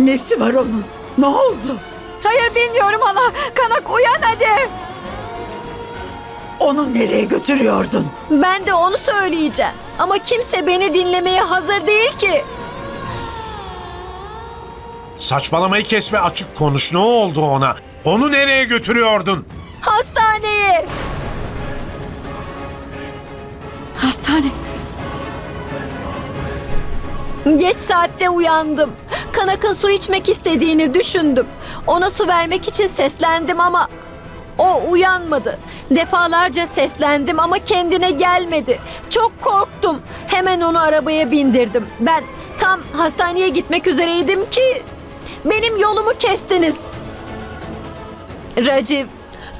Nesi var onun? Ne oldu? Hayır bilmiyorum hala. Kanak uyan hadi. Onu nereye götürüyordun? Ben de onu söyleyeceğim. Ama kimse beni dinlemeye hazır değil ki. Saçmalamayı kes ve açık konuş. Ne oldu ona? Onu nereye götürüyordun? Hastaneye. Hastane. Geç saatte uyandım. Kanak'ın su içmek istediğini düşündüm. Ona su vermek için seslendim ama o uyanmadı. Defalarca seslendim ama kendine gelmedi. Çok korktum. Hemen onu arabaya bindirdim. Ben tam hastaneye gitmek üzereydim ki benim yolumu kestiniz. Raciv,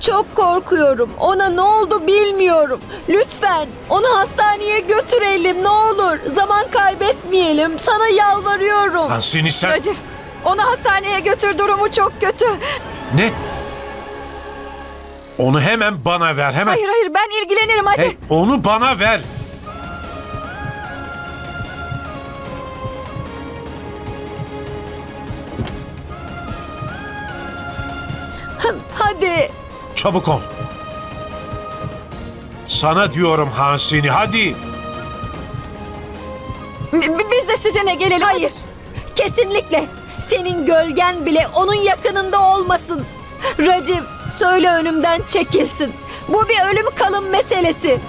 çok korkuyorum. Ona ne oldu bilmiyorum. Lütfen onu hastaneye götürelim ne olur. Zaman kaybetmeyelim. Sana yalvarıyorum. Hansini sen... Racif onu hastaneye götür durumu çok kötü. Ne? Onu hemen bana ver hemen. Hayır hayır ben ilgilenirim hadi. Hey onu bana ver. Hadi. Çabuk ol. Sana diyorum Hansini hadi. B- Biz de sizinle gelelim. Hayır. Kesinlikle. Senin gölgen bile onun yakınında olmasın. Raciv söyle önümden çekilsin. Bu bir ölüm kalım meselesi.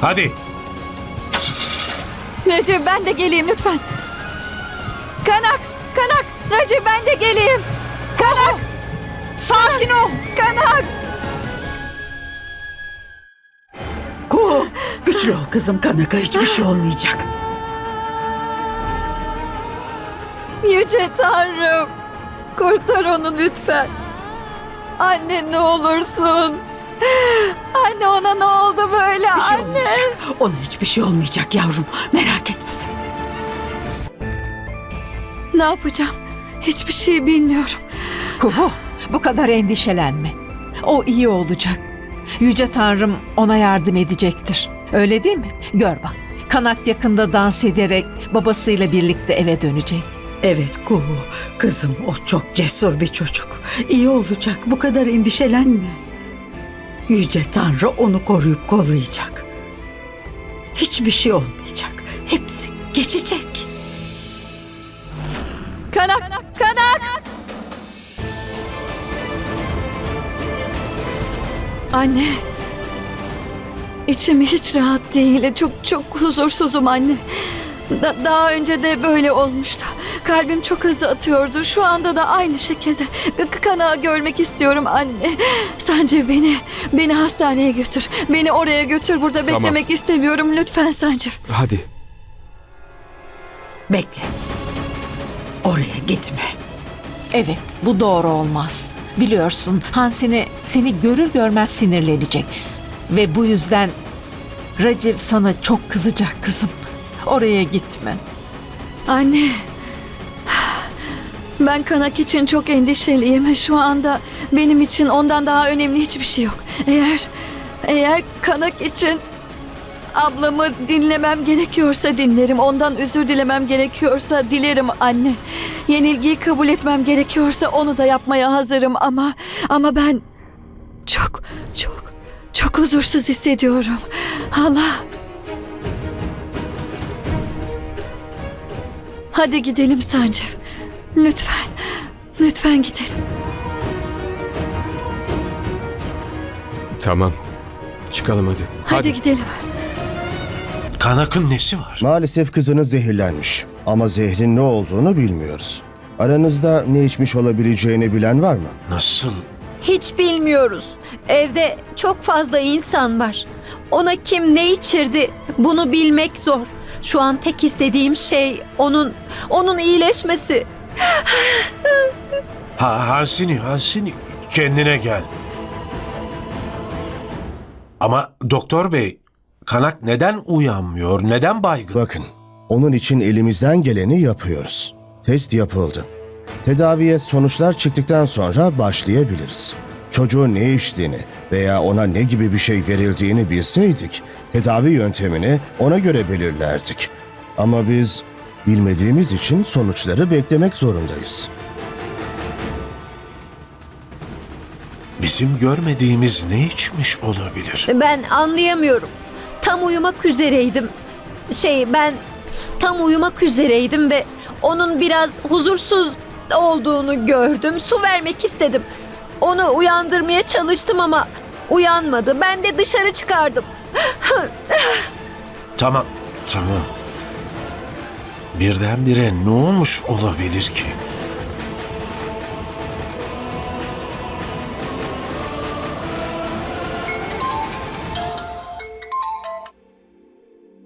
Hadi. Recep ben de geleyim lütfen. Kanak, kanak. Recep ben de geleyim. Kanak. Sakin ol. Kanak. Kuhu, güçlü ol kızım Kanaka hiçbir şey olmayacak. Yüce Tanrım. Kurtar onu lütfen. Anne ne olursun. Anne ona ne oldu böyle Bir şey anne? olmayacak. Ona hiçbir şey olmayacak yavrum. Merak etme sen. Ne yapacağım? Hiçbir şey bilmiyorum. Kuhu, bu kadar endişelenme. O iyi olacak. Yüce Tanrım ona yardım edecektir. Öyle değil mi? Gör bak. Kanak yakında dans ederek babasıyla birlikte eve dönecek. Evet Kuhu, kızım o çok cesur bir çocuk. İyi olacak, bu kadar endişelenme. Yüce Tanrı onu koruyup kollayacak. Hiçbir şey olmayacak. Hepsi geçecek. Kanak, kanak. Anne. İçim hiç rahat değil. Çok çok huzursuzum anne. Da- daha önce de böyle olmuştu. Kalbim çok hızlı atıyordu. Şu anda da aynı şekilde. Kanağı görmek istiyorum anne. Sancı beni, beni hastaneye götür. Beni oraya götür. Burada Tamam. beklemek istemiyorum. Lütfen Sancı. Hadi. Bekle. Oraya gitme. Evet, bu doğru olmaz. Biliyorsun Hansini seni görür görmez sinirlenecek. Ve bu yüzden Raciv sana çok kızacak kızım. Oraya gitme. Anne. Ben Kanak için çok endişeliyim. Şu anda benim için ondan daha önemli hiçbir şey yok. Eğer eğer Kanak için ablamı dinlemem gerekiyorsa dinlerim. Ondan özür dilemem gerekiyorsa dilerim anne. Yenilgiyi kabul etmem gerekiyorsa onu da yapmaya hazırım ama ama ben çok çok çok huzursuz hissediyorum. Allah Hadi gidelim Sancı. Lütfen. Lütfen gidelim. Tamam. Çıkalım hadi. Hadi, gidelim. Kanak'ın nesi var? Maalesef kızınız zehirlenmiş ama zehrin ne olduğunu bilmiyoruz. Aranızda ne içmiş olabileceğini bilen var mı? Nasıl? Hiç bilmiyoruz. Evde çok fazla insan var. Ona kim ne içirdi bunu bilmek zor. Şu an tek istediğim şey onun onun iyileşmesi. Ha, Hansini, Hansini. Kendine gel. Ama doktor bey, Kanak neden uyanmıyor? Neden baygın? Bakın, onun için elimizden geleni yapıyoruz. Test yapıldı. Tedaviye sonuçlar çıktıktan sonra başlayabiliriz. Çocuğun ne içtiğini veya ona ne gibi bir şey verildiğini bilseydik, tedavi yöntemini ona göre belirlerdik. Ama biz bilmediğimiz için sonuçları beklemek zorundayız. Bizim görmediğimiz ne içmiş olabilir? Ben anlayamıyorum. Tam uyumak üzereydim. Şey ben tam uyumak üzereydim ve onun biraz huzursuz olduğunu gördüm. Su vermek istedim. Onu uyandırmaya çalıştım ama uyanmadı. Ben de dışarı çıkardım. Tamam, tamam. Birdenbire ne olmuş olabilir ki?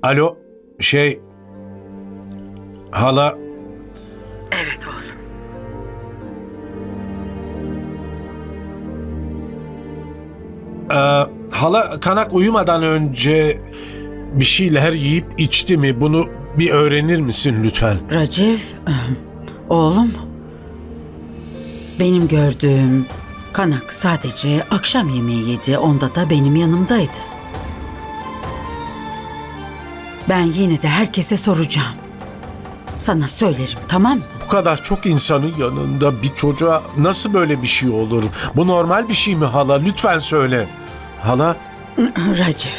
Alo, şey... Hala... Evet oğlum. Ee, hala kanak uyumadan önce bir şeyler yiyip içti mi? Bunu bir öğrenir misin lütfen? Raciv, oğlum. Benim gördüğüm kanak sadece akşam yemeği yedi. Onda da benim yanımdaydı. Ben yine de herkese soracağım. Sana söylerim tamam mı? Bu kadar çok insanın yanında bir çocuğa nasıl böyle bir şey olur? Bu normal bir şey mi hala? Lütfen söyle. Hala Raciv.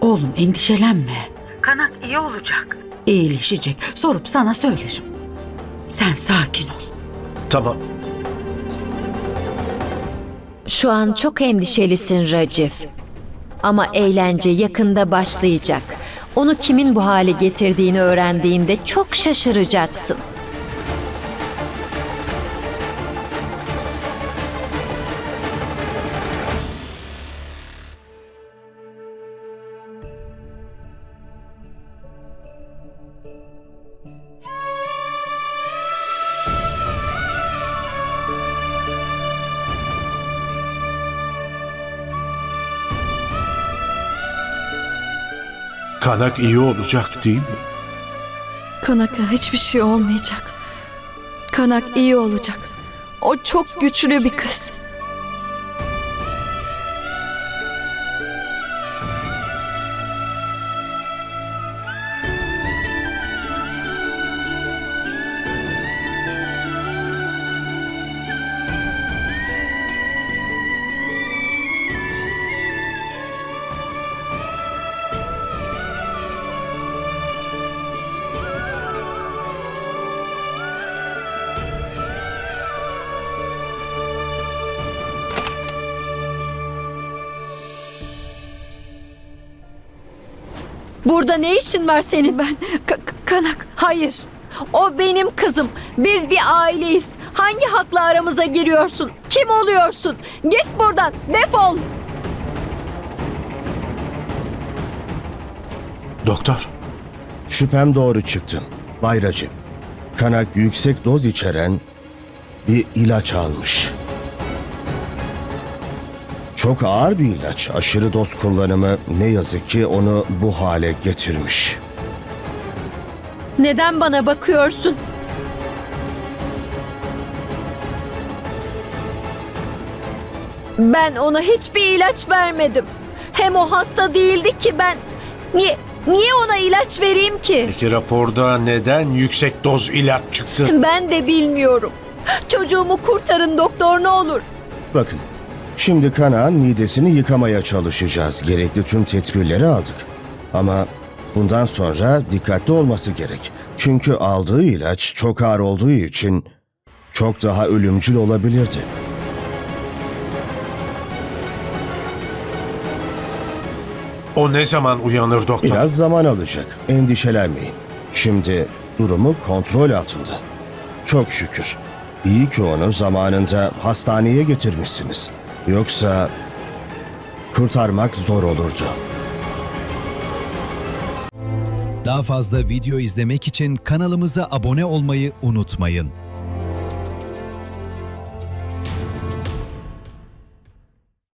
Oğlum endişelenme. Kanak iyi olacak. İyileşecek. Sorup sana söylerim. Sen sakin ol. tamam. Şu an çok endişelisin Racif. Ama eğlence yakında başlayacak. Onu kimin bu hale getirdiğini öğrendiğinde çok şaşıracaksın. Kanak iyi olacak değil mi? Kanak'a hiçbir şey olmayacak. Kanak iyi olacak. O çok güçlü bir kız. Burada ne işin var senin? Ben Ka- Kanak Hayır. O benim kızım. Biz bir aileyiz. Hangi hakla aramıza giriyorsun? Kim oluyorsun? Git buradan. Defol. Doktor, Şüphem doğru çıktı. Bayracı. Kanak yüksek doz içeren bir ilaç almış. Çok ağır bir ilaç. Aşırı doz kullanımı ne yazık ki onu bu hale getirmiş. Neden bana bakıyorsun? Ben ona hiçbir ilaç vermedim. Hem o hasta değildi ki ben. Niye niye ona ilaç vereyim ki? peki raporda neden yüksek doz ilaç çıktı? Ben de bilmiyorum. Çocuğumu kurtarın doktor ne olur. Bakın, şimdi kanağın midesini yıkamaya çalışacağız. Gerekli tüm tedbirleri aldık. Ama bundan sonra dikkatli olması gerek. Çünkü aldığı ilaç çok ağır olduğu için çok daha ölümcül olabilirdi. O ne zaman uyanır doktor? Biraz zaman alacak. Endişelenmeyin. Şimdi durumu kontrol altında. Çok şükür. İyi ki onu zamanında hastaneye getirmişsiniz. Yoksa kurtarmak zor olurdu. Daha fazla video izlemek için kanalımıza abone olmayı unutmayın.